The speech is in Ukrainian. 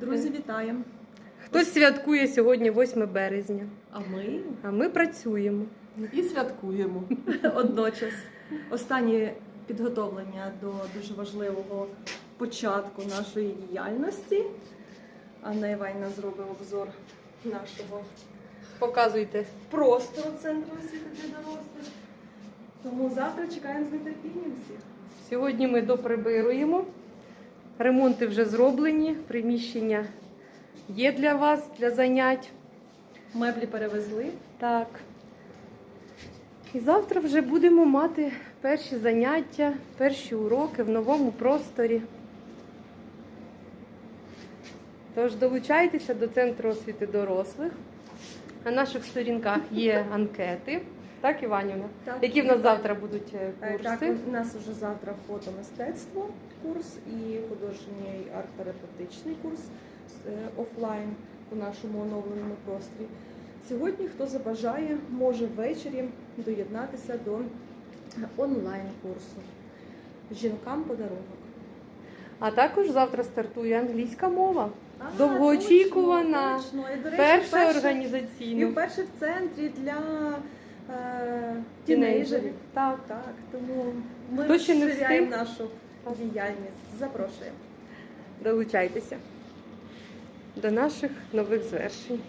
Друзі, вітаємо! Хтось святкує сьогодні 8 березня, А ми а ми працюємо. і святкуємо одночас. Останнє підготовлення до дуже важливого початку нашої діяльності. Анна Іванівна зробить обзор нашого Показуйте. простору центру освіти для дорослих. Тому завтра чекаємо з нетерпінням всіх. Сьогодні ми доприбируємо. Ремонти вже зроблені, приміщення є для вас, для занять. Меблі перевезли. Так. І завтра вже будемо мати перші заняття, перші уроки в новому просторі. Тож долучайтеся до Центру освіти дорослих. На наших сторінках є анкети. Так, Іванівна? Так. Які в нас завтра будуть е, Е, Так, курси? у нас уже завтра фотомистецтво курс і художній арт-терапевтичний курс е, офлайн у нашому оновленому просторі. Сьогодні, хто забажає, може ввечері доєднатися до онлайн-курсу Жінкам подарунок. А також завтра стартує англійська мова. А, Довгоочікувана, точно, точно. І, до речі, Перша вперше- І вперше в центрі для Тінейджерів. тінейджерів. Так. Так, тому ми Хто ще не розширяємо нашу діяльність. Запрошуємо. Долучайтеся до наших нових звершень.